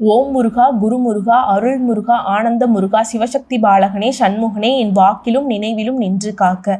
ஓம் முருகா குரு முருகா அருள் முருகா ஆனந்த முருகா சிவசக்தி பாலகனே சண்முகனே என் வாக்கிலும் நினைவிலும் நின்று காக்க.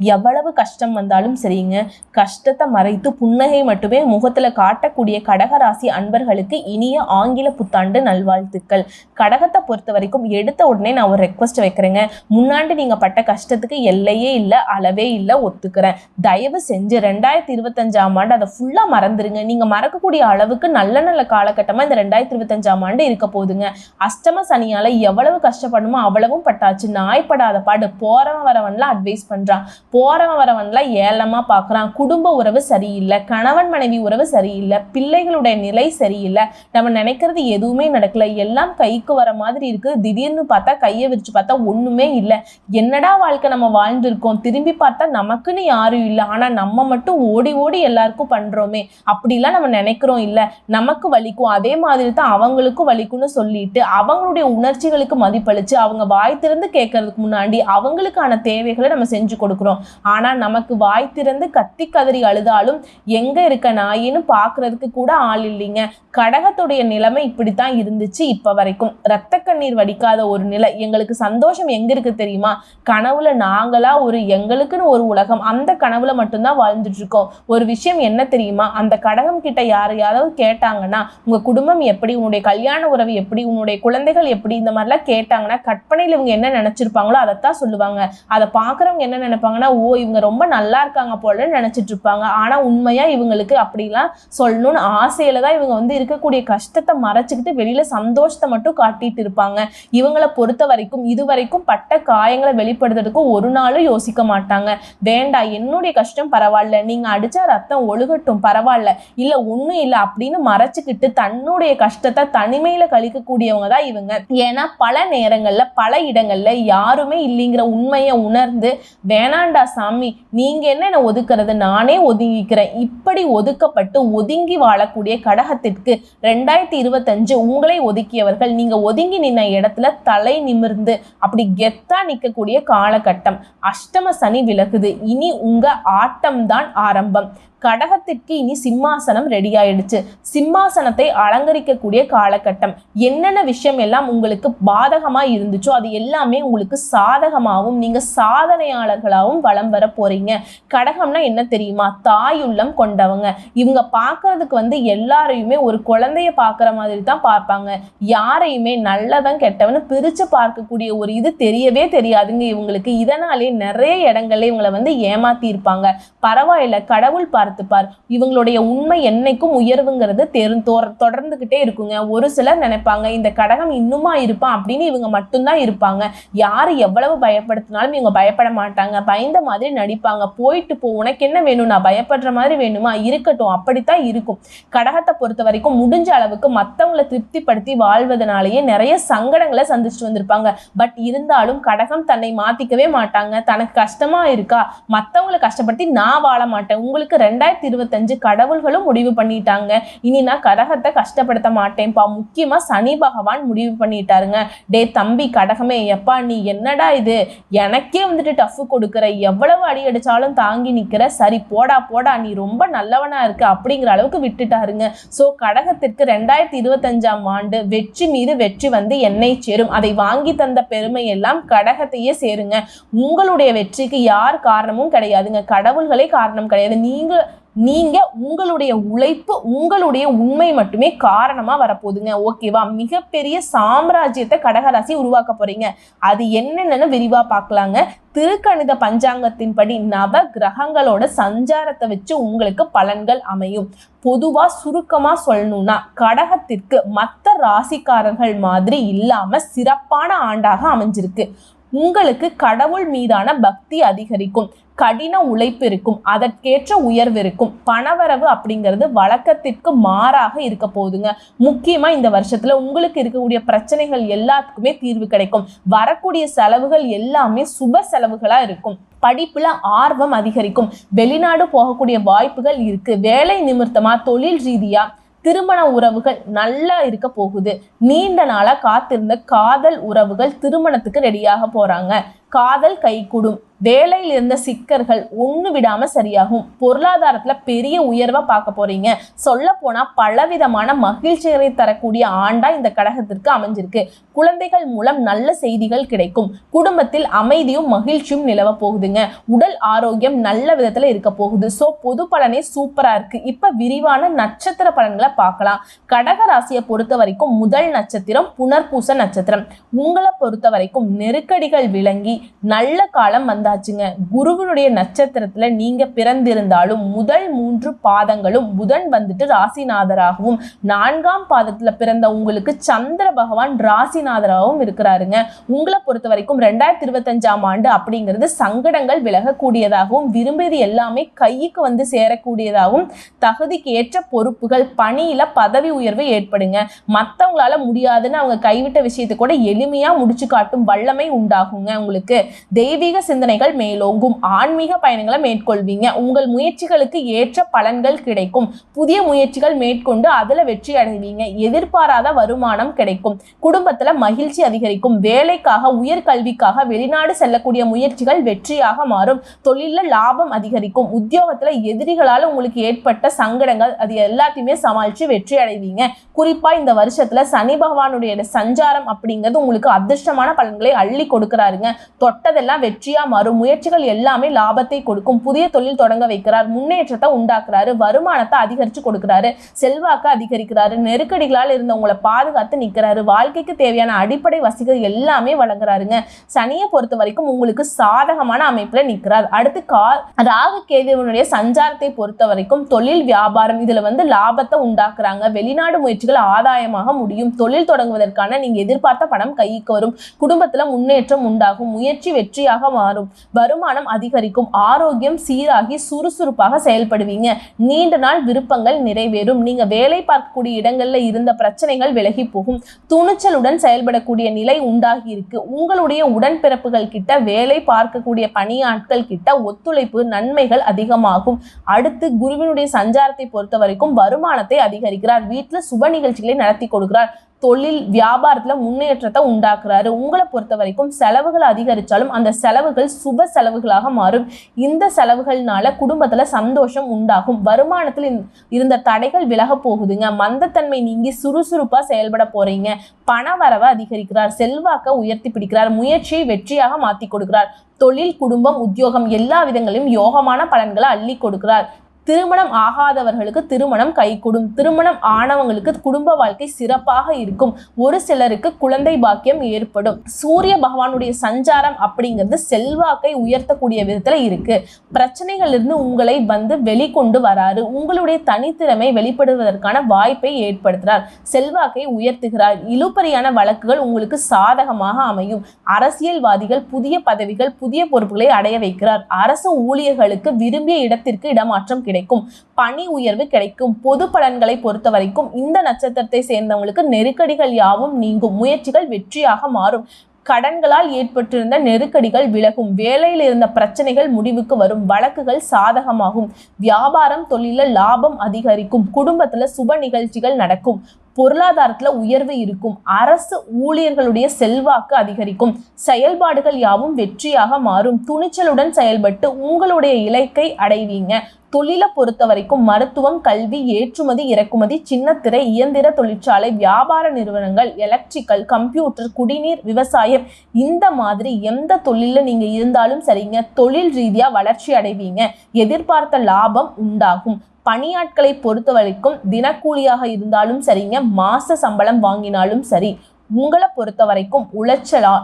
எவ்வளவு கஷ்டம் வந்தாலும் சரிங்க. கஷ்டத்தை மறைத்து புன்னகை மட்டுமே முகத்தில் காட்டக்கூடிய கடகராசி அன்பர்களுக்கு இனிய ஆங்கில புத்தாண்டு நல்வாழ்த்துக்கள். கடகத்தை பொறுத்த வரைக்கும் எடுத்த உடனே நான் ஒரு ரெக்வஸ்ட் வைக்கிறேங்க. முன்னாண்டு நீங்கள் பட்ட கஷ்டத்துக்கு எல்லையே இல்லை அளவே இல்லை ஒத்துக்கிறேன். தயவு செஞ்சு ரெண்டாயிரத்தி இருபத்தஞ்சாம் ஆண்டு அதை ஃபுல்லாக மறந்துடுங்க நீங்கள் மறக்கக்கூடிய அளவுக்கு நல்ல நல்ல காலகட்டமாக இந்த ரெண்டாயிரத்தி இருபத்தஞ்சாம் ஆண்டு இருக்க போகுதுங்க. அஷ்டம சனியால் எவ்வளவு கஷ்டப்படணுமோ அவ்வளவும் பட்டாச்சு. நாய்ப்படாத பாடு போகிறவன் வரவன்லாம் அட்வைஸ் பண்ணுறான் போறவன் வரவன்லாம் ஏலமாக பார்க்குறான் குடும்ப உறவு சரியில்லை. கணவன் மனைவி உறவு சரியில்லை. பிள்ளைகளுடைய நிலை சரியில்லை. நம்ம நினைக்கிறது எதுவுமே நடக்கல. எல்லாம் கைக்கு வர மாதிரி இருக்குது திடீர்னு பார்த்தா கையை விரிச்சு பார்த்தா ஒன்றுமே இல்லை. என்னடா வாழ்க்கை நம்ம வாழ்ந்துருக்கோம்? திரும்பி பார்த்தா நமக்குன்னு யாரும் இல்லை. ஆனால் நம்ம மட்டும் ஓடி ஓடி எல்லாருக்கும் பண்ணுறோமே அப்படிலாம் நம்ம நினைக்கிறோம் இல்லை. நமக்கு வலிக்கும். அதே மாதிரி தான் அவங்களுக்கும் வலிக்கும்னு சொல்லிட்டு அவங்களுடைய உணர்ச்சிகளுக்கு மதிப்பளிச்சு அவங்க வாய் திறந்து கேட்கறதுக்கு முன்னாடி அவங்களுக்கான தேவைகளை நம்ம செஞ்சு கொடுக்குறோம். ஆனா நமக்கு வாய் திறந்து கத்தி கதறி அழுதாலும் எங்க இருக்க நாயின்னு பாக்குறதுக்கு கூட ஆள் இல்லைங்க. கடகத்துடைய நிலைமை இப்படித்தான் இருந்துச்சு இப்ப வரைக்கும். ரத்த கண்ணீர் வடிக்காத ஒரு நிலை. எங்களுக்கு சந்தோஷம் எங்க இருக்கு தெரியுமா? கனவுல நாங்களா ஒரு எங்களுக்குன்னு ஒரு உலகம். அந்த கனவுல மட்டும்தான் வாழ்ந்துட்டு இருக்கோம். ஒரு விஷயம் என்ன தெரியுமா? அந்த கடகம் கிட்ட யாரையாவது கேட்டாங்கன்னா உங்க குடும்பம் எப்படி உன்னுடைய கல்யாண உறவு எப்படி உன்னுடைய குழந்தைகள் எப்படி இந்த மாதிரிலாம் கேட்டாங்கன்னா கற்பனையில் இவங்க என்ன நினைச்சிருப்பாங்களோ அதைத்தான் சொல்லுவாங்க. அதை பார்க்குறவங்க என்ன நினைப்பாங்கன்னா ஓ இவங்க ரொம்ப நல்லா இருக்காங்க போல நினைச்சிட்டு இருப்பாங்க. ஆனா உண்மையா இவங்களுக்கு அப்படிலாம் சொல்லணும்னு ஆசையில தான் இவங்க வந்து இருக்கக்கூடிய கஷ்டத்தை மறைச்சிக்கிட்டு வெளியில சந்தோஷத்தை மட்டும் காட்டிட்டு இருப்பாங்க. இவங்களை பொறுத்த வரைக்கும் இது வரைக்கும் பட்ட காயங்களை வெளிப்படுத்துறதுக்கு ஒரு நாளும் யோசிக்க மாட்டாங்க. வேண்டாம் என்னுடைய கஷ்டம் பரவாயில்ல. நீங்க அடிச்சா ரத்தம் ஒழுகட்டும் பரவாயில்ல. இல்ல ஒண்ணும் இல்லை அப்படின்னு மறைச்சிக்கிட்டு தன்னுடைய கஷ்டத்தை தனிமையில கழிக்கக்கூடியவங்க தான் இவங்க. ஏன்னா பல நேரங்கள்ல பல இடங்கள்ல யாருமே இல்லைங்கிற உண்மையை உணர்ந்து வேணாண்டா சாமி. நீங்க என்ன என்னை ஒதுக்குறது? நானே ஒதுங்கிக்கிறேன். இப்படி ஒதுக்கப்பட்டு ஒதுங்கி வாழக்கூடிய கடகத்திற்கு ரெண்டாயிரத்தி இருபத்தஞ்சு உங்களை ஒதுக்கியவர்கள் நீங்க ஒதுங்கி நின்ன இடத்துல தலை நிமிர்ந்து அப்படி கெத்தா நிற்கக்கூடிய காலகட்டம். அஷ்டம சனி விலகுது. இனி உங்க ஆட்டம்தான் ஆரம்பம். கடகத்திற்கு இனி சிம்மாசனம் ரெடி ஆயிடுச்சு. சிம்மாசனத்தை அலங்கரிக்கக்கூடிய காலகட்டம். என்னென்ன விஷயம் எல்லாம் உங்களுக்கு பாதகமா இருந்துச்சோ அது எல்லாமே உங்களுக்கு சாதகமாகவும் நீங்க சாதனையாளர்களாகவும் வலம் வர போறீங்க. கடகம்னா என்ன தெரியுமா? தாயுள்ளம் கொண்டவங்க. இவங்க பார்க்கறதுக்கு வந்து எல்லாரையுமே ஒரு குழந்தைய பார்க்குற மாதிரி தான் பார்ப்பாங்க. யாரையுமே நல்லதான் கெட்டவன்னு பிரிச்சு பார்க்கக்கூடிய ஒரு இது தெரியவே தெரியாதுங்க இவங்களுக்கு. இதனாலே நிறைய இடங்கள்ல இவங்களை வந்து ஏமாத்தி இருப்பாங்க பரவாயில்ல கடவுள் பார்த்துப்பார் இவங்களுடைய உண்மை என்னைக்கும் உயர்வுங்கிறது தெரு தொடர்ந்துகிட்டே இருக்குங்க. ஒரு சிலர் நினைப்பாங்க இந்த கடகம் இன்னுமா இருப்பான் அப்படின்னு இவங்க மட்டும்தான் இருப்பாங்க. யார் எவ்வளவு பயப்படுத்தினாலும் இவங்க பயப்பட மாட்டாங்க. பயந்த மாதிரி நடிப்பாங்க. போயிட்டு போ உனக்கு என்ன வேணும்? நான் பயப்படுற மாதிரி வேணுமா? இருக்கட்டும் அப்படித்தான் இருக்கும். கடகத்தை பொறுத்த வரைக்கும் முடிஞ்ச அளவுக்கு மற்றவங்களை திருப்திப்படுத்தி வாழ்வதனாலேயே நிறைய சங்கடங்களை சந்திச்சுட்டு வந்திருப்பாங்க. பட் இருந்தாலும் கடகம் தன்னை மாத்திக்கவே மாட்டாங்க. தனக்கு கஷ்டமா இருக்கா? மற்றவங்களை கஷ்டப்படுத்தி நான் வாழ மாட்டேன். உங்களுக்கு ரெண்டாயிரத்தி இருபத்தஞ்சு கடவுள்களும் முடிவு பண்ணிட்டாங்க. இனி நான் கடகத்தை கஷ்டப்படுத்த மாட்டேன்ப்பா. முக்கியமா சனி பகவான் முடிவு பண்ணிட்டாருங்க. டே தம்பி கடகமே எப்பா நீ என்னடா இது? எனக்கே வந்துட்டு டஃப் கொடுக்குற. எவ்வளவு அடி அடிச்சாலும் தாங்கி நிக்கிற. சரி போடா போடா. நீ ரொம்ப நல்லவனா இருக்க அப்படிங்கிற அளவுக்கு விட்டுட்டாருங்க. ஸோ கடகத்திற்கு ரெண்டாயிரத்தி இருபத்தஞ்சாம் ஆண்டு வெற்றி மீது வெற்றி வந்து என்னை சேரும். அதை வாங்கி தந்த பெருமை எல்லாம் கடகத்தையே சேருங்க. உங்களுடைய வெற்றிக்கு யார் காரணமும் கிடையாதுங்க. கடவுள்களே காரணம் கிடையாது. நீங்கள் நீங்கள் உங்களுடைய உழைப்பு உங்களுடைய உண்மை மட்டுமே காரணமாக வரப்போகுதுங்க. ஓகேவா மிகப்பெரிய சாம்ராஜ்யத்தை கடகராசி உருவாக்க போகிறீங்க அது என்னென்னு விரிவாக பார்க்கலாங்க. திருக்கணித பஞ்சாங்கத்தின்படி நவ கிரகங்களோட சஞ்சாரத்தை வச்சு உங்களுக்கு பலன்கள் அமையும். பொதுவாக சுருக்கமாக சொல்லணும்னா கடகத்திற்கு மற்ற ராசிக்காரர்கள் மாதிரி இல்லாமல் சிறப்பான ஆண்டாக அமைஞ்சிருக்கு. உங்களுக்கு கடவுள் மீதான பக்தி அதிகரிக்கும். கடின உழைப்பு இருக்கும் அதற்கேற்ற உயர்வு இருக்கும் பணவரவு அப்படிங்கிறது வழக்கத்திற்கு மாறாக இருக்க போகுதுங்க. முக்கியமா இந்த வருஷத்துல உங்களுக்கு இருக்கக்கூடிய பிரச்சனைகள் எல்லாத்துக்குமே தீர்வு கிடைக்கும். வரக்கூடிய செலவுகள் எல்லாமே சுப செலவுகளா இருக்கும். படிப்புல ஆர்வம் அதிகரிக்கும். வெளிநாடு போகக்கூடிய வாய்ப்புகள் இருக்கு. வேலை நிமித்தமா தொழில் ரீதியா திருமண உறவுகள் நல்லா இருக்க போகுது. நீண்ட நாளா காத்திருந்த காதல் உறவுகள் திருமணத்துக்கு ரெடியாக போறாங்க. காதல் கைகூடும் வேலையில் இருந்த சிக்கர்கள் ஒன்று விடாமல் சரியாகும். பொருளாதாரத்தில் பெரிய உயர்வை பார்க்க போகிறீங்க சொல்ல போனால் பலவிதமான மகிழ்ச்சிகளை தரக்கூடிய ஆண்டா இந்த கடகத்திற்கு அமைஞ்சிருக்கு. குழந்தைகள் மூலம் நல்ல செய்திகள் கிடைக்கும். குடும்பத்தில் அமைதியும் மகிழ்ச்சியும் நிலவ போகுதுங்க. உடல் ஆரோக்கியம் நல்ல விதத்தில் இருக்க போகுது. ஸோ பொது பலனே சூப்பராக இருக்குது இப்போ விரிவான நட்சத்திர பலன்களை பார்க்கலாம். கடக ராசியை பொறுத்த வரைக்கும் முதல் நட்சத்திரம் புனர்பூச நட்சத்திரம். உங்களை பொறுத்த வரைக்கும் நெருக்கடிகள் விளங்கி நல்ல காலம் ஆச்சுங்க. குருவனுடைய நட்சத்திரத்துல நீங்க பிறந்திருந்தாலும் முதல் மூன்று பாதங்களும் புதன் வந்துட்டு ராசிநாதராகவும் நான்காம் பாதத்துல பிறந்த உங்களுக்கு சந்திர பகவான் ராசிநாதராகவும் இருக்கிறாருங்க. உங்களை பொறுத்த வரைக்கும் ரெண்டாயிரத்தி இருபத்தஞ்சாம் ஆண்டு அப்படிங்கிறது சங்கடங்கள் விலகக்கூடியதாகவும் விரும்பியது எல்லாமே கைக்கு வந்து சேரக்கூடியதாகவும் தகுதிக்கு ஏற்ற பொறுப்புகள் பணியில பதவி உயர்வு ஏற்படுங்க. மற்றவங்களால முடியாதுன்னு அவங்க கைவிட்ட விஷயத்தை கூட எளிமையா முடிச்சு காட்டும் வல்லமை உண்டாகுங்க உங்களுக்கு. தெய்வீக சிந்தனை சிந்தனைகள் மேலோங்கும். ஆன்மீக பயணங்களை மேற்கொள்வீங்க. உங்கள் முயற்சிகளுக்கு ஏற்ற பலன்கள் கிடைக்கும். புதிய முயற்சிகள் மேற்கொண்டு அதில் வெற்றி அடைவீங்க. எதிர்பாராத வருமானம் கிடைக்கும். குடும்பத்துல மகிழ்ச்சி அதிகரிக்கும். வேலைக்காக உயர்கல்விக்காக வெளிநாடு செல்லக்கூடிய முயற்சிகள் வெற்றியாக மாறும். தொழிலில் லாபம் அதிகரிக்கும். உத்தியோகத்துல எதிரிகளால உங்களுக்கு ஏற்பட்ட சங்கடங்கள் அது எல்லாத்தையுமே சமாளிச்சு வெற்றி அடைவீங்க. குறிப்பா இந்த வருஷத்துல சனி பகவானுடைய சஞ்சாரம் அப்படிங்கிறது உங்களுக்கு அதிர்ஷ்டமான பலன்களை அள்ளி கொடுக்கிறாருங்க. தொட்டதெல்லாம் வெற்றியா மாறும் முயற்சிகள் எல்லாமே லாபத்தை கொடுக்கும். புதிய தொழில் தொடங்க வைக்கிறார். முன்னேற்றத்தை உண்டாக்குறாரு. வருமானத்தை அதிகரிச்சு கொடுக்கிறாரு. செல்வாக்கு அதிகரிக்கிறாரு. நெருக்கடிகளால் இருந்தவங்களை பாதுகாத்து நிற்கிறாரு வாழ்க்கைக்கு தேவையான அடிப்படை வசதிகள் எல்லாமே வழங்குறாருங்க. சனியை பொறுத்த வரைக்கும் உங்களுக்கு சாதகமான அமைப்புல நிற்கிறார் அடுத்து கா ராகு கேதுவனுடைய சஞ்சாரத்தை பொறுத்த வரைக்கும் தொழில் வியாபாரம் இதுல வந்து லாபத்தை உண்டாக்குறாங்க. வெளிநாடு முயற்சிகள் ஆதாயமாக முடியும். தொழில் தொடங்குவதற்கான நீங்க எதிர்பார்த்த பணம் கைக்கு வரும். குடும்பத்துல முன்னேற்றம் உண்டாகும். முயற்சி வெற்றியாக மாறும். வருமானம் அதிகரிக்கும் ஆரோக்கியம் சீராகி சுறுசுறுப்பாக செயல்படுவீங்க. நீண்ட நாள் விருப்பங்கள் நிறைவேறும். நீங்க வேலை பார்க்கக்கூடிய இடங்கள்ல இருந்த பிரச்சனைகள் விலகி போகும். துணிச்சலுடன் செயல்படக்கூடிய நிலை உண்டாகி இருக்கு. உங்களுடைய உடன்பிறப்புகள் கிட்ட வேலை பார்க்கக்கூடிய பணியாட்கள் கிட்ட ஒத்துழைப்பு நன்மைகள் அதிகமாகும். அடுத்து குருவினுடைய சஞ்சாரத்தை பொறுத்த வரைக்கும் வருமானத்தை அதிகரிக்கிறார். வீட்டுல சுப நிகழ்ச்சிகளை நடத்தி கொடுக்கிறார். தொழில் வியாபாரத்துல முன்னேற்றத்தை உண்டாக்குறாரு. உங்களை பொறுத்த வரைக்கும் செலவுகள் அதிகரிச்சாலும் அந்த செலவுகள் சுப செலவுகளாக மாறும். இந்த செலவுகள்னால குடும்பத்துல சந்தோஷம் உண்டாகும். வருமானத்தில் இருந்த- இருந்த தடைகள் விலக போகுதுங்க. மந்தத்தன்மை நீங்கி சுறுசுறுப்பா செயல்பட போறீங்க. பண வரவை அதிகரிக்கிறார். செல்வாக்க உயர்த்தி பிடிக்கிறார். முயற்சியை வெற்றியாக மாத்தி கொடுக்கிறார். தொழில் குடும்பம் உத்தியோகம் எல்லா விதங்களையும் யோகமான பலன்களை அள்ளி கொடுக்கிறார். திருமணம் ஆகாதவர்களுக்கு திருமணம் கைகூடும். திருமணம் ஆனவங்களுக்கு குடும்ப வாழ்க்கை சிறப்பாக இருக்கும். ஒரு சிலருக்கு குழந்தை பாக்கியம் ஏற்படும். சூரிய பகவானுடைய சஞ்சாரம் அப்படிங்கிறது செல்வாக்கை உயர்த்தக்கூடிய விதத்துல இருக்கு. பிரச்சனைகள் இருந்து உங்களை வந்து வெளிக்கொண்டு வராரு. உங்களுடைய தனித்திறமை வெளிப்படுவதற்கான வாய்ப்பை ஏற்படுத்துறார். செல்வாக்கை உயர்த்துகிறார். இழுபறியான வழக்குகள் உங்களுக்கு சாதகமாக அமையும். அரசியல்வாதிகள் புதிய பதவிகள் புதிய பொறுப்புகளை அடைய வைக்கிறார். அரசு ஊழியர்களுக்கு விரும்பிய இடத்திற்கு இடமாற்றம் கிடைக்கும். பணி உயர்வு கிடைக்கும். பொது பலன்களை பொறுத்த வரைக்கும் இந்த நட்சத்திரத்தை சேர்ந்தவங்களுக்கு நெருக்கடிகள் யாவும் நீங்கும். முயற்சிகள் வெற்றியாக மாறும். கடன்களால் ஏற்பட்டிருந்த நெருக்கடிகள் விலகும். வேலையில் இருந்த பிரச்சனைகள் முடிவுக்கு வரும். வழக்குகள் சாதகமாகும். வியாபாரம் தொழில லாபம் அதிகரிக்கும். குடும்பத்துல சுப நிகழ்ச்சிகள் நடக்கும். பொருளாதாரத்தில் உயர்வு இருக்கும். அரசு ஊழியர்களுடைய செல்வாக்கு அதிகரிக்கும். செயல்பாடுகள் யாவும் வெற்றியாக மாறும். துணிச்சலுடன் செயல்பட்டு உங்களுடைய இலக்கை அடைவீங்க. தொழிலை பொறுத்த வரைக்கும் மருத்துவம் கல்வி ஏற்றுமதி இறக்குமதி சின்னத்திரை இயந்திர தொழிற்சாலை வியாபார நிறுவனங்கள் எலக்ட்ரிக்கல் கம்ப்யூட்டர் குடிநீர் விவசாயம் இந்த மாதிரி எந்த தொழிலில் நீங்கள் இருந்தாலும் சரிங்க. தொழில் ரீதியாக வளர்ச்சி அடைவீங்க. எதிர்பார்த்த லாபம் உண்டாகும். பணியாட்களை பொறுத்த வரைக்கும் தினக்கூலியாக இருந்தாலும் சரிங்க மாச சம்பளம் வாங்கினாலும் சரி உங்களை பொறுத்த வரைக்கும் உளைச்சலா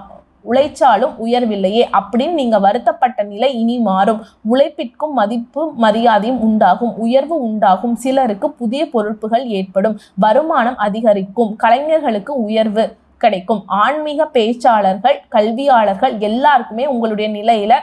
உழைச்சாலும் உயர்வில்லையே அப்படின்னு நீங்க வருத்தப்பட்ட நிலை இனி மாறும். உழைப்பிற்கும் மதிப்பு மரியாதையும் உண்டாகும் உயர்வு உண்டாகும் சிலருக்கு புதிய பொறுப்புகள் ஏற்படும் வருமானம் அதிகரிக்கும் கலைஞர்களுக்கு உயர்வு கிடைக்கும். ஆன்மீக பேச்சாளர்கள் கல்வியாளர்கள் எல்லாருக்குமே உங்களுடைய நிலையில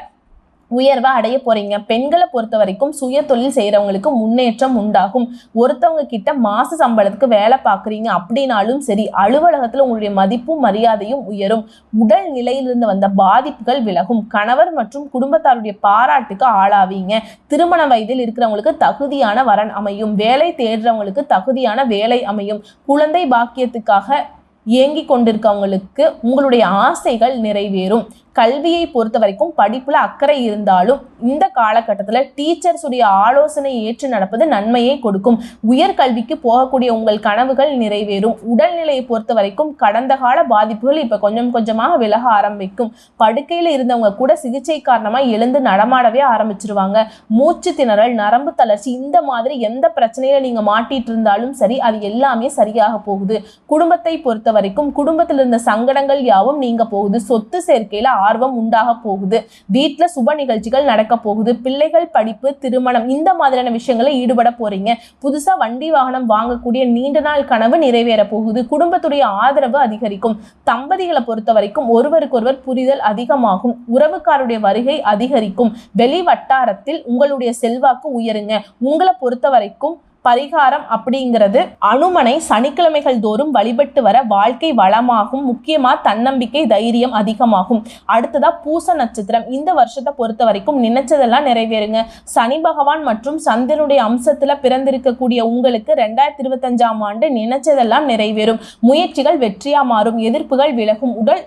உயர்வை அடைய போறீங்க. பெண்களை பொறுத்த வரைக்கும் சுய தொழில் செய்யறவங்களுக்கு முன்னேற்றம் உண்டாகும். ஒருத்தவங்க கிட்ட மாச சம்பளத்துக்கு வேலை பார்க்குறீங்க அப்படின்னாலும் சரி அலுவலகத்துல உங்களுடைய மதிப்பும் மரியாதையும் உயரும். உடல் நிலையிலிருந்து வந்த பாதிப்புகள் விலகும். கணவர் மற்றும் குடும்பத்தாருடைய பாராட்டுக்கு ஆளாவீங்க. திருமண வயதில் இருக்கிறவங்களுக்கு தகுதியான வரன் அமையும். வேலை தேடுறவங்களுக்கு தகுதியான வேலை அமையும். குழந்தை பாக்கியத்துக்காக இயங்கி கொண்டிருக்கவங்களுக்கு உங்களுடைய ஆசைகள் நிறைவேறும். கல்வியை பொறுத்த வரைக்கும் படிப்புல அக்கறை இருந்தாலும் இந்த காலகட்டத்தில் டீச்சர்ஸ் உடைய ஆலோசனை ஏற்று நடப்பது நன்மையை கொடுக்கும். உயர்கல்விக்கு போகக்கூடிய உங்கள் கனவுகள் நிறைவேறும். உடல்நிலையை பொறுத்த வரைக்கும் கடந்த கால பாதிப்புகள் இப்ப கொஞ்சம் கொஞ்சமாக விலக ஆரம்பிக்கும். படுக்கையில இருந்தவங்க கூட சிகிச்சை காரணமா எழுந்து நடமாடவே ஆரம்பிச்சிருவாங்க. மூச்சு திணறல் நரம்பு தளர்ச்சி இந்த மாதிரி எந்த பிரச்சனையில நீங்க மாட்டிட்டு இருந்தாலும் சரி அது எல்லாமே சரியாக போகுது. குடும்பத்தை பொறுத்த வரைக்கும் குடும்பத்தில் இருந்த சங்கடங்கள் யாவும் நீங்க போகுது. சொத்து சேர்க்கையில ஆர்வம் உண்டாக போகுது. வீட்டில் சுப நிகழ்ச்சிகள் நடக்க போகுது. பிள்ளைகள் படிப்பு திருமணம் இந்த மாதிரியான விஷயங்களை ஈடுபட போறீங்க. புதுசாக வண்டி வாகனம் வாங்கக்கூடிய நீண்ட நாள் கனவு நிறைவேற போகுது. குடும்பத்துடைய ஆதரவு அதிகரிக்கும். தம்பதிகளை பொறுத்த வரைக்கும் ஒருவருக்கொருவர் புரிதல் அதிகமாகும். உறவுக்காருடைய வருகை அதிகரிக்கும். வெளி வட்டாரத்தில் உங்களுடைய செல்வாக்கு உயருங்க. உங்களை பொறுத்த வரைக்கும் பரிகாரம் அப்படிங்கிறது அனுமனை சனிக்கிழமைகள் தோறும் வழிபட்டு வர வாழ்க்கை வளமாகும். முக்கியமா தன்னம்பிக்கை தைரியம் அதிகமாகும். அடுத்ததா பூச நட்சத்திரம். இந்த வருஷத்தை பொறுத்த வரைக்கும் நினைச்சதெல்லாம் நிறைவேறுங்க. சனி பகவான் மற்றும் சந்திரனுடைய அம்சத்துல பிறந்திருக்கக்கூடிய உங்களுக்கு ரெண்டாயிரத்தி இருபத்தஞ்சாம் ஆண்டு நினைச்சதெல்லாம் நிறைவேறும். முயற்சிகள் வெற்றியா மாறும். எதிர்ப்புகள் விலகும். உடல்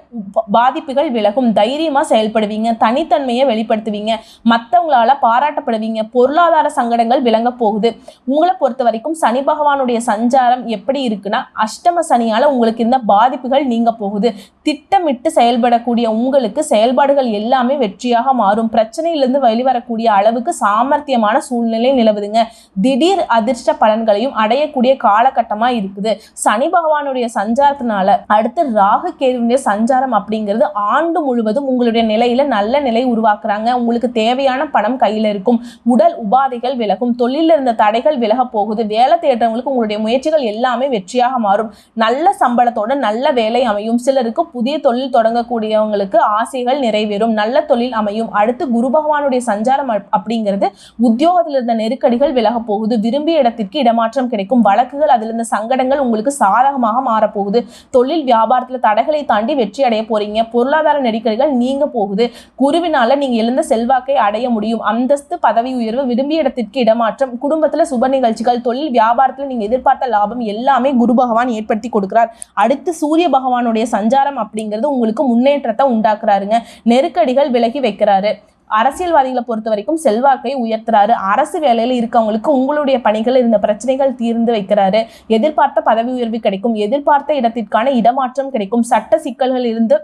பாதிப்புகள் விலகும். தைரியமா செயல்படுவீங்க. தனித்தன்மையை வெளிப்படுத்துவீங்க. மற்றவங்களால பாராட்டப்படுவீங்க. பொருளாதார சங்கடங்கள் விளங்க போகுது. உங்களை பொறுத்த வரைக்கும் சனி பகவானுடைய சஞ்சாரம் எப்படி இருக்குன்னா அஷ்டம சனியால உங்களுக்கு இருந்த பாதிப்புகள் நீங்க போகுது. திட்டமிட்டு செயல்படக்கூடிய உங்களுக்கு செயல்பாடுகள் எல்லாமே வெற்றியாக மாறும். பிரச்சனையிலிருந்து வெளிவரக்கூடிய அளவுக்கு சாமர்த்தியமான சூழ்நிலை நிலவுதுங்க. திடீர் அதிர்ஷ்ட பலன்களையும் அடையக்கூடிய காலகட்டமா இருக்குது. சனி பகவானுடைய சஞ்சாரத்தினால அடுத்து ராகு கேதுவினுடைய சஞ்சாரம் அப்படிங்கிறது ஆண்டு முழுவதும் உங்களுடைய நிலையில நல்ல நிலை உருவாக்குறாங்க. உங்களுக்கு தேவையான பணம் கையில் இருக்கும். உடல் உபாதைகள் விலகும். தொழிலில் இருந்த தடைகள் விலக போகுது. வேலை தேடுறவங்களுக்கு உங்களுடைய முயற்சிகள் எல்லாமே வெற்றியாக மாறும். நல்ல சம்பளத்தோட நல்ல வேலை அமையும். சிலருக்கு புதிய தொழில் தொடங்கக்கூடியவங்களுக்கு ஆசைகள் நிறைவேறும். நல்ல தொழில் அமையும். அடுத்து குரு பகவானுடைய சஞ்சாரம் அப்படிங்கிறது உத்தியோகத்தில் இருந்த நெருக்கடிகள் விலக போகுது. விரும்பிய இடத்திற்கு இடமாற்றம் கிடைக்கும். வழக்குகள் அதில் இருந்த சங்கடங்கள் உங்களுக்கு சாதகமாக மாறப்போகுது. தொழில் வியாபாரத்தில் தடைகளை தாண்டி வெற்றி அடைய போறீங்க. பொருளாதார நெருக்கடிகள் நீங்க போகுது. குருவினால நீங்க எழுந்த செல்வாக்கை அடைய முடியும். அந்தஸ்து பதவி உயர்வு விரும்பிய இடத்திற்கு இடமாற்றம் குடும்பத்தில் சுப நிகழ்ச்சி முயற்சிகள் தொழில் வியாபாரத்தில் நீங்கள் எதிர்பார்த்த லாபம் எல்லாமே குரு பகவான் ஏற்படுத்தி கொடுக்கிறார். அடுத்து சூரிய பகவானுடைய சஞ்சாரம் அப்படிங்கிறது உங்களுக்கு முன்னேற்றத்தை உண்டாக்குறாருங்க. நெருக்கடிகள் விலகி வைக்கிறாரு. அரசியல்வாதிகளை பொறுத்த வரைக்கும் செல்வாக்கை உயர்த்துறாரு. அரசு வேலையில் இருக்கவங்களுக்கு உங்களுடைய பணிகள் இருந்த பிரச்சனைகள் தீர்ந்து வைக்கிறாரு. எதிர்பார்த்த பதவி உயர்வு கிடைக்கும். எதிர்பார்த்த இடத்திற்கான இடமாற்றம் கிடைக்கும். சட்ட சிக்கல்கள் இருந்து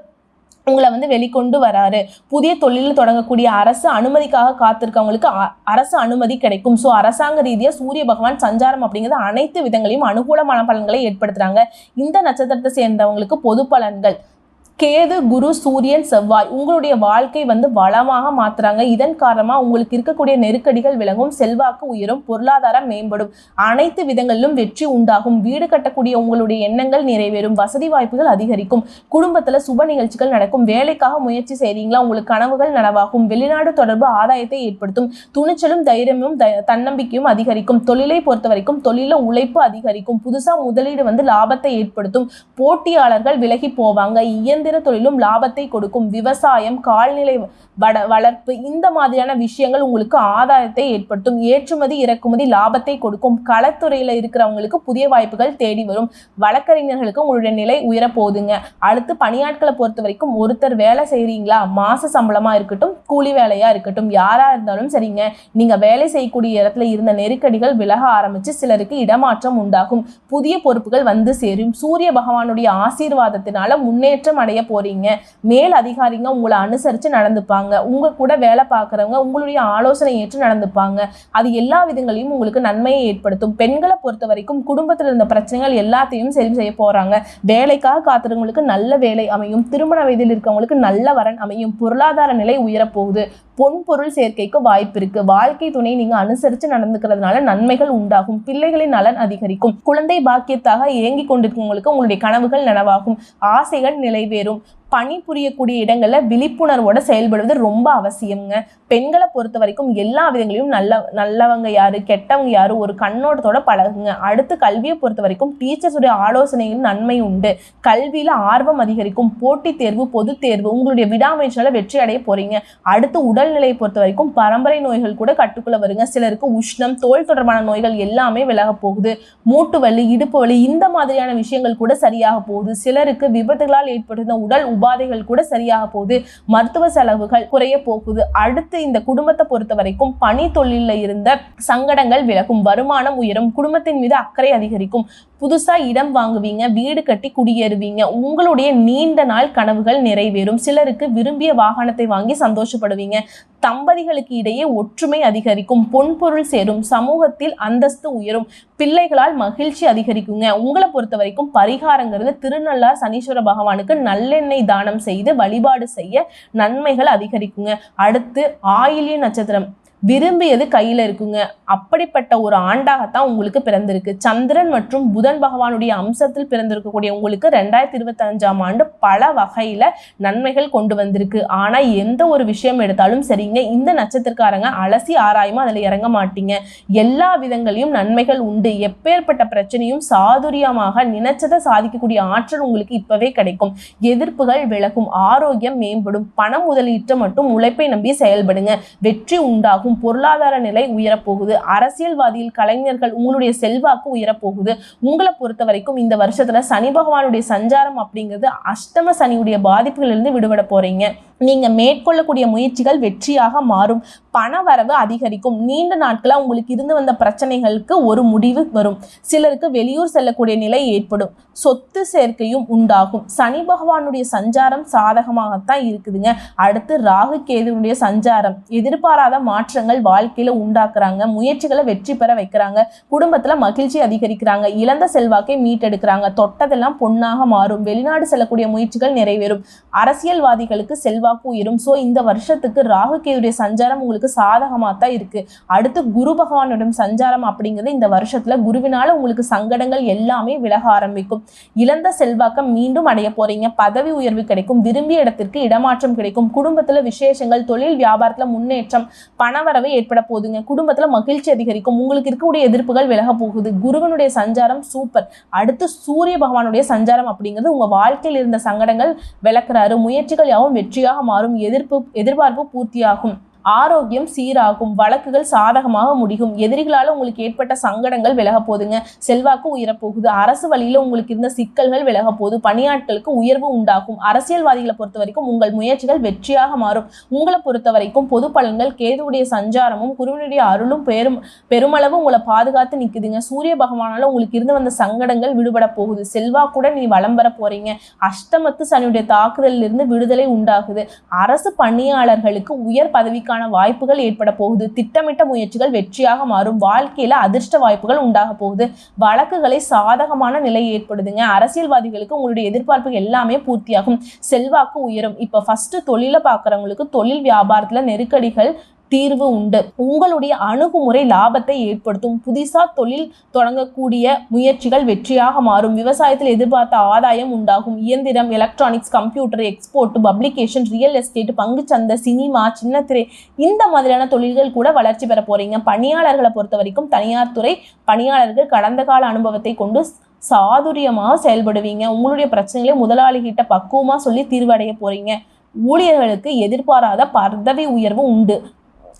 உங்களை வந்து வெளிக்கொண்டு வராரு. புதிய தொழில் தொடங்கக்கூடிய அரசு அனுமதிக்காக காத்திருக்கவங்களுக்கு அரசு அனுமதி கிடைக்கும். ஸோ அரசாங்க ரீதியாக சூரிய பகவான் சஞ்சாரம் அப்படிங்கிறது அனைத்து விதங்களையும் அனுகூலமான பலன்களை ஏற்படுத்துறாங்க. இந்த நட்சத்திரத்தை சேர்ந்தவங்களுக்கு பொது பலன்கள். கேது குரு சூரியன் செவ்வாய் உங்களுடைய வாழ்க்கை வந்து வளமாக மாத்துறாங்க. இதன் காரணமாக உங்களுக்கு இருக்கக்கூடிய நெருக்கடிகள் விலகும் செல்வாக்கு உயரும் பொருளாதாரம் மேம்படும். அனைத்து விதங்களிலும் வெற்றி உண்டாகும். வீடு கட்டக்கூடிய உங்களுடைய எண்ணங்கள் நிறைவேறும். வசதி வாய்ப்புகள் அதிகரிக்கும். குடும்பத்தில் சுப நிகழ்ச்சிகள் நடக்கும். வேலைக்காக முயற்சி செய்றீங்களா? உங்களுக்கு கனவுகள் நனவாகும். வெளிநாடு தொடர்பு ஆதாயத்தை ஏற்படுத்தும். துணிச்சலும் தைரியமும் த- தன்னம்பிக்கையும் அதிகரிக்கும். தொழிலை பொறுத்த வரைக்கும் தொழில உழைப்பு அதிகரிக்கும். புதுசாக முதலீடு வந்து லாபத்தை ஏற்படுத்தும். போட்டியாளர்கள் விலகி போவாங்க. இயந்திர தொழிலும் லாபத்தை கொடுக்கும் விவசாயம் கால்நிலை வட வளர்ப்பு இந்த மாதிரியான விஷயங்கள் உங்களுக்கு ஆதாயத்தை ஏற்படுத்தும். ஏற்றுமதி இறக்குமதி லாபத்தை கொடுக்கும். களத்துறையில் இருக்கிறவங்களுக்கு புதிய வாய்ப்புகள் தேடி வரும். வழக்கறிஞர்களுக்கு உங்களுடைய நிலை உயர போதுங்க அடுத்து பணியாட்களை பொறுத்த வரைக்கும் ஒருத்தர் வேலை செய்கிறீங்களா மாச சம்பளமா இருக்கட்டும் கூலி வேலையா இருக்கட்டும் யாரா இருந்தாலும் சரிங்க. நீங்க வேலை செய்யக்கூடிய இடத்துல இருந்த நெருக்கடிகள் விலக ஆரம்பிச்சு சிலருக்கு இடமாற்றம் உண்டாகும். புதிய பொறுப்புகள் வந்து சேரும். சூரிய பகவானுடைய ஆசீர்வாதத்தினால முன்னேற்றம் அடைய போறீங்க. மேல் அதிகாரிங்க உங்களை அனுசரிச்சு நடந்துப்பாங்க. உங்க கூட வேலை பார்க்குறவங்க உங்களுடைய ஆலோசனை ஏற்று நடந்துப்பாங்க. அது எல்லா விதங்களையும் உங்களுக்கு நன்மையை ஏற்படுத்தும். பெண்களை பொறுத்த வரைக்கும் குடும்பத்தில் இருந்த பிரச்சனைகள் எல்லாத்தையும் சரி செய்ய போறாங்க. வேலைக்காக காத்துறவங்களுக்கு நல்ல வேலை அமையும். திருமண வயதில் இருக்கவங்களுக்கு நல்ல வரன் அமையும். பொருளாதார நிலை உயரப்போகுது. பொன் பொருள் சேர்க்கைக்கு வாய்ப்பு இருக்கு. வாழ்க்கை துணை நீங்க அனுசரிச்சு நடந்துக்கிறதுனால நன்மைகள் உண்டாகும். பிள்ளைகளின் நலன் அதிகரிக்கும். குழந்தை பாக்கியத்தாக இயங்கி கொண்டிருக்கவங்களுக்கு உங்களுடைய கனவுகள் நனவாகும். ஆசைகள் நிறைவேறும். பணி புரியக்கூடிய இடங்களில் விழிப்புணர்வோட செயல்படுவது ரொம்ப அவசியம்ங்க. பெண்களை பொறுத்த வரைக்கும் எல்லா விதங்களையும் நல்ல நல்லவங்க யாரு கெட்டவங்க யாரு ஒரு கண்ணோட்டத்தோட பழகுங்க. அடுத்து கல்வியை பொறுத்த வரைக்கும் டீச்சர்ஸுடைய ஆலோசனையும் நன்மை உண்டு. கல்வியில ஆர்வம் அதிகரிக்கும். போட்டித் தேர்வு பொதுத் தேர்வு உங்களுடைய விடாமுயற்சியால வெற்றி அடைய போறீங்க. அடுத்து உடல்நிலையை பொறுத்த வரைக்கும் பரம்பரை நோய்கள் கூட கட்டுக்குள்ள வருங்க. சிலருக்கு உஷ்ணம் தோல் தொடர்பான நோய்கள் எல்லாமே விலக போகுது. மூட்டு வலி இடுப்பு வலி இந்த மாதிரியான விஷயங்கள் கூட சரியாக போகுது. சிலருக்கு விபத்துகளால் ஏற்பட்டிருந்த உடல் உபாதைகள் கூட சரியாக போகுது. மருத்துவ செலவுகள் குறைய போகுது. அடுத்து இந்த குடும்பத்தை பொறுத்த வரைக்கும் பணி தொழிலில் இருந்த சங்கடங்கள் விலகும். வருமானம் உயரும். குடும்பத்தின் மீது அக்கறை அதிகரிக்கும். புதுசாக இடம் வாங்குவீங்க வீடு கட்டி குடியேறுவீங்க. உங்களுடைய நீண்ட நாள் கனவுகள் நிறைவேறும். சிலருக்கு விரும்பிய வாகனத்தை வாங்கி சந்தோஷப்படுவீங்க. தம்பதிகளுக்கு இடையே ஒற்றுமை அதிகரிக்கும். பொன்பொருள் சேரும். சமூகத்தில் அந்தஸ்து உயரும். பிள்ளைகளால் மகிழ்ச்சி அதிகரிக்குங்க. உங்களை பொறுத்த வரைக்கும் பரிகாரங்கிறது திருநள்ளார் சனீஸ்வர பகவானுக்கு நல்லெண்ணெய் தானம் செய்து வழிபாடு செய்ய நன்மைகள் அதிகரிக்குங்க. அடுத்து ஆயிலிய நட்சத்திரம். விரும்பியது கையில் இருக்குங்க. அப்படிப்பட்ட ஒரு ஆண்டாகத்தான் உங்களுக்கு பிறந்திருக்கு. சந்திரன் மற்றும் புதன் பகவானுடைய அம்சத்தில் பிறந்திருக்கக்கூடிய உங்களுக்கு ரெண்டாயிரத்தி இருபத்தஞ்சாம் ஆண்டு பல வகையில் நன்மைகள் கொண்டு வந்திருக்கு. ஆனால் எந்த ஒரு விஷயம் எடுத்தாலும் சரிங்க. இந்த நட்சத்திரக்காரங்க அலசி ஆராயமா அதில் இறங்க மாட்டீங்க. எல்லா விதங்களையும் நன்மைகள் உண்டு. எப்பேற்பட்ட பிரச்சனையும் சாதுரியமாக நினைச்சதை சாதிக்கக்கூடிய ஆற்றல் உங்களுக்கு இப்பவே கிடைக்கும். எதிர்ப்புகள் விலகும். ஆரோக்கியம் மேம்படும். பணம் முதலீட்டு மட்டும் உழைப்பை நம்பி செயல்படுங்க. வெற்றி உண்டாகும். பொருளாதார நிலை உயரப்போகுது. அரசியல்வாதியில் கலைஞர்கள் உங்களுடைய செல்வாக்கு உயரப்போகுது. உங்களை பொறுத்த வரைக்கும் இந்த வருஷத்துல சனி பகவானுடைய சஞ்சாரம் அப்படிங்கிறது அஷ்டம சனியுடைய பாதிப்புகளிலிருந்து விடுபட போறீங்க. நீங்க மேற்கொள்ளக்கூடிய முயற்சிகள் வெற்றியாக மாறும். பண வரவு அதிகரிக்கும். நீண்ட நாட்களா உங்களுக்கு இருந்து வந்த பிரச்சனைகளுக்கு ஒரு முடிவு வரும். சிலருக்கு வெளியூர் செல்லக்கூடிய நிலை ஏற்படும். சொத்து சேர்க்கையும் உண்டாகும். சனி பகவானுடைய சஞ்சாரம் சாதகமாகத்தான் இருக்குதுங்க. அடுத்து ராகு கேதுனுடைய சஞ்சாரம். எதிர்பாராத மாற்றங்கள் வாழ்க்கையில உண்டாக்குறாங்க முயற்சிகளை வெற்றி பெற வைக்கிறாங்க குடும்பத்துல மகிழ்ச்சி அதிகரிக்கிறாங்க இழந்த செல்வாக்கை மீட்டெடுக்கிறாங்க தொட்டதெல்லாம் பொன்னாக மாறும் வெளிநாடு செல்லக்கூடிய முயற்சிகள் நிறைவேறும். அரசியல்வாதிகளுக்கு செல்வாக்கு உயரும். ஸோ இந்த வருஷத்துக்கு ராகுகேயுடைய சஞ்சாரம் உங்களுக்கு சாதகமாக தான் இருக்கு. அடுத்து குரு பகவானுடைய சஞ்சாரம் அப்படிங்கிறது இந்த வருஷத்துல குருவினால உங்களுக்கு சங்கடங்கள் எல்லாமே விலக ஆரம்பிக்கும். இழந்த செல்வாக்கம் மீண்டும் அடைய போறீங்க. பதவி உயர்வு கிடைக்கும். விரும்பிய இடத்திற்கு இடமாற்றம் கிடைக்கும். குடும்பத்துல விசேஷங்கள் தொழில் வியாபாரத்துல முன்னேற்றம் பணவரவு ஏற்பட போகுதுங்க. குடும்பத்துல மகிழ்ச்சி அதிகரிக்கும். உங்களுக்கு இருக்கக்கூடிய எதிர்ப்புகள் விலக போகுது. குருவனுடைய சஞ்சாரம் சூப்பர் அடுத்து சூரிய பகவானுடைய சஞ்சாரம் அப்படிங்கிறது உங்க வாழ்க்கையில் இருந்த சங்கடங்கள் விளக்குறாரு. முயற்சிகள் யாவும் வெற்றியாக மாறும். எதிர்ப்பு எதிர்பார்ப்பு பூர்த்தியாகும். ஆரோக்கியம் சீராகும் வழக்குகள் சாதகமாக முடியும். எதிரிகளால் உங்களுக்கு ஏற்பட்ட சங்கடங்கள் விலக போதுங்க செல்வாக்கு உயரப்போகுது. அரசு வழியில உங்களுக்கு இருந்த சிக்கல்கள் விலக போகுது. பணியாட்களுக்கு உயர்வு உண்டாகும். அரசியல்வாதிகளை பொறுத்த வரைக்கும் உங்கள் முயற்சிகள் வெற்றியாக மாறும். உங்களை பொறுத்த வரைக்கும் பொது பலன்கள் கேதுவுடைய சஞ்சாரமும் குருவினுடைய அருளும் பெரும் பெருமளவு உங்களை பாதுகாத்து நிக்குதுங்க. சூரிய பகவானால உங்களுக்கு இருந்து வந்த சங்கடங்கள் விடுபட போகுது. செல்வாக்குடன் நீ வலம் வர போறீங்க. அஷ்டமத்து சனியுடைய தாக்குதலில் இருந்து விடுதலை உண்டாகுது. அரசு பணியாளர்களுக்கு உயர் பதவிக்கான வாய்ப்புகள் ஏற்பட போகுது. திட்டமிட்ட முயற்சிகள் வெற்றியாக மாறும். வாழ்க்கையில அதிர்ஷ்ட வாய்ப்புகள் உண்டாக போகுது. வழக்குகளை சாதகமான நிலை ஏற்படுதுங்க. அரசியல்வாதிகளுக்கு உங்களுடைய எதிர்பார்ப்பு எல்லாமே பூர்த்தியாகும். செல்வாக்கு உயரும். இப்ப ஃபர்ஸ்ட் தொழில பாக்குறவங்களுக்கு தொழில் வியாபாரத்துல நெருக்கடிகள் தீர்வு உண்டு. உங்களுடைய அணுகுமுறை லாபத்தை ஏற்படுத்தும். புதிசா தொழில் தொடங்கக்கூடிய முயற்சிகள் வெற்றியாக மாறும். விவசாயத்தில் எதிர்பார்த்த ஆதாயம் உண்டாகும். இயந்திரம் electronics computer export publication real estate பங்குச்சந்தை சினிமா சின்னத்திரை இந்த மாதிரியான தொழில்கள் கூட வளர்ச்சி பெற போறீங்க. பணியாளர்களை பொறுத்த வரைக்கும் தனியார் துறை பணியாளர்கள் கடந்த கால அனுபவத்தை கொண்டு சாதுரியமாக செயல்படுவீங்க. உங்களுடைய பிரச்சனைகளை முதலாளிகிட்ட பக்குவமாக சொல்லி தீர்வடைய போறீங்க. ஊழியர்களுக்கு எதிர்பாராத பதவி உயர்வு உண்டு.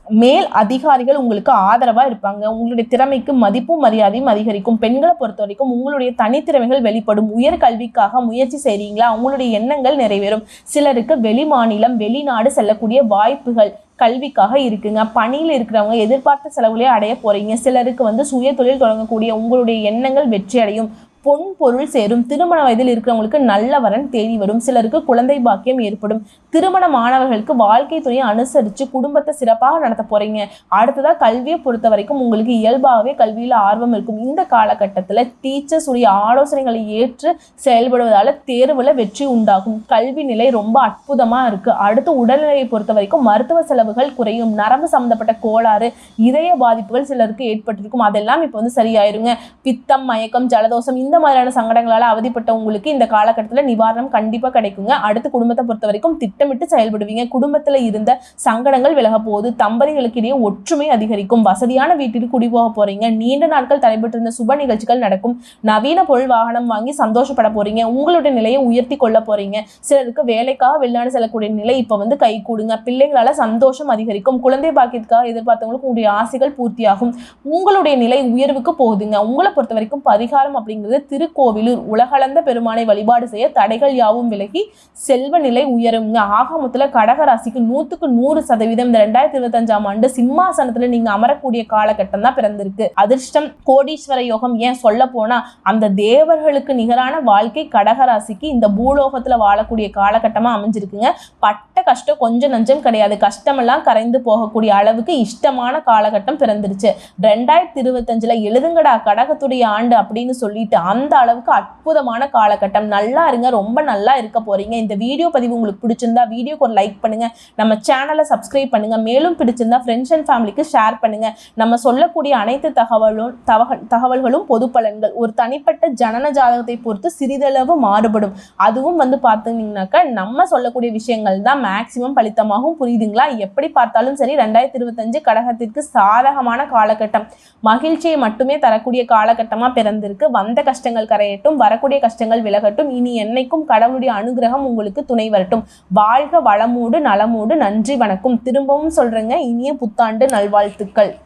மேல் அதிகாரிகள் உங்களுக்கு ஆதரவாக இருப்பாங்க. உங்களுடைய திறமைக்கு மதிப்பும் மரியாதையும் அதிகரிக்கும். பெண்களை பொறுத்த வரைக்கும் உங்களுடைய தனித்திறமைகள் வெளிப்படும். உயர் கல்விக்காக முயற்சி செய்கிறீங்களா உங்களுடைய எண்ணங்கள் நிறைவேறும். சிலருக்கு வெளி மாநிலம் வெளிநாடு செல்லக்கூடிய வாய்ப்புகள் கல்விக்காக இருக்குங்க. பணியில் இருக்கிறவங்க எதிர்பார்த்த செலவுகளே அடைய போறீங்க. சிலருக்கு வந்து சுய தொழில் தொடங்கக்கூடிய உங்களுடைய எண்ணங்கள் வெற்றி அடையும் பொன் பொருள் சேரும். திருமண வயதில் இருக்கிறவங்களுக்கு நல்ல வரன் தேடி வரும். சிலருக்கு குழந்தை பாக்கியம் ஏற்படும். திருமண மாணவர்களுக்கு வாழ்க்கை துணையை அனுசரித்து குடும்பத்தை சிறப்பாக நடத்த போறீங்க. அடுத்ததாக கல்வியை பொறுத்த வரைக்கும் உங்களுக்கு இயல்பாகவே கல்வியில் ஆர்வம் இருக்கும். இந்த காலகட்டத்தில் டீச்சர்ஸ் உடைய ஆலோசனைகளை ஏற்று செயல்படுவதால் தேர்வில் வெற்றி உண்டாகும். கல்வி நிலை ரொம்ப அற்புதமாக இருக்குது அடுத்து உடல்நிலையை பொறுத்த வரைக்கும் மருத்துவ செலவுகள் குறையும். நரம்பு சம்பந்தப்பட்ட கோளாறு இதய பாதிப்புகள் சிலருக்கு ஏற்பட்டிருக்கும். அதெல்லாம் இப்போ வந்து சரியாயிருங்க. பித்தம் மயக்கம் ஜலதோஷம் இந்த மாதிரியான சங்கடங்களால் அவதிப்பட்ட உங்களுக்கு இந்த காலகட்டத்தில் நிவாரணம் கண்டிப்பாக கிடைக்குங்க. அடுத்து குடும்பத்தை பொறுத்த வரைக்கும் திட்டமிட்டு செயல்படுவீங்க. குடும்பத்தில் இருந்த சங்கடங்கள் விலக போகுது. தம்பதிகளுக்கு இடையே ஒற்றுமை அதிகரிக்கும். வசதியான வீட்டிற்கு குடி போக போறீங்க. நீண்ட நாட்கள் தடைபட்டிருந்த சுப நிகழ்ச்சிகள் நடக்கும். நவீன பொருள் வாகனம் வாங்கி சந்தோஷப்பட போறீங்க. உங்களுடைய நிலையை உயர்த்தி கொள்ள போறீங்க. சிலருக்கு வேலைக்காக வெளிநாடு செல்லக்கூடிய நிலை இப்போ வந்து கை கூடுங்க. பிள்ளைகளால சந்தோஷம் அதிகரிக்கும். குழந்தை பாக்கியத்துக்காக எதிர்பார்த்தவங்களுக்கு உங்களுடைய ஆசைகள் பூர்த்தியாகும். உங்களுடைய நிலை உயர்வுக்கு போகுதுங்க. உங்களை பொறுத்த வரைக்கும் பரிகாரம் அப்படிங்கிறது திருக்கோவிலூர் உலகளந்த பெருமானை வழிபாடு செய்ய தடைகள் யாவும் விலகி செல்வ நிலை உயருங்க ஆக மொத்தத்தில் கடகராசிக்கு நூற்றுக்கு நூறு சதவீதம் இந்த ரெண்டாயிரத்தி இருபத்தஞ்சாம் ஆண்டு சிம்மாசனத்தில் நீங்கள் அமரக்கூடிய காலகட்டம் தான் பிறந்திருக்கு. அதிர்ஷ்டம் கோடீஸ்வர யோகம் ஏன் சொல்ல போனால் அந்த தேவர்களுக்கு நிகரான வாழ்க்கை கடகராசிக்கு இந்த பூலோகத்தில் வாழக்கூடிய காலகட்டமாக அமைஞ்சிருக்குங்க. பட்ட கஷ்டம் கொஞ்சம் நஞ்சம் கிடையாது. கஷ்டமெல்லாம் கரைந்து போகக்கூடிய அளவுக்கு இஷ்டமான காலகட்டம் பிறந்துருச்சு. ரெண்டாயிரத்தி இருபத்தஞ்சில் எழுதுங்கடா கடகத்துடைய ஆண்டு அப்படின்னு சொல்லிட்டு அந்த அளவுக்கு அற்புதமான காலகட்டம். நல்லா இருங்க. ரொம்ப நல்லா இருக்க போறீங்க. இந்த வீடியோ பதிவு உங்களுக்கு பிடிச்சிருந்தா வீடியோக்கு ஒரு லைக் பண்ணுங்க. நம்ம சேனலை சப்ஸ்கிரைப் பண்ணுங்க. மேலும் பிடிச்சிருந்தா ஃப்ரெண்ட்ஸ் அண்ட் ஃபேமிலிக்கு ஷேர் பண்ணுங்க. நம்ம சொல்லக்கூடிய அனைத்து தகவலும் தகவல்களும் பொது பலன்கள். ஒரு தனிப்பட்ட ஜனன ஜாதகத்தை பொறுத்து சிறிதளவு மாறுபடும். அதுவும் வந்து பார்த்தீங்கன்னாக்கா நம்ம சொல்லக்கூடிய விஷயங்கள் தான் மேக்சிமம் பலித்தமாகவும் புரியுதுங்களா? எப்படி பார்த்தாலும் சரி ரெண்டாயிரத்தி இருபத்தஞ்சு கடகத்திற்கு சாதகமான காலகட்டம். மகிழ்ச்சியை மட்டுமே தரக்கூடிய காலகட்டமாக பிறந்திருக்கு. வந்த கஷ்டங்கள் கரையட்டும் வரக்கூடிய கஷ்டங்கள் விலகட்டும். இனி என்னைக்கும் கடவுளுடைய அனுகிரகம் உங்களுக்கு துணை வரட்டும். வாழ்க வளமூடு நலமூடு நன்றி வணக்கம். திரும்பவும் சொல்றேங்க. இனிய புத்தாண்டு நல்வாழ்த்துக்கள்.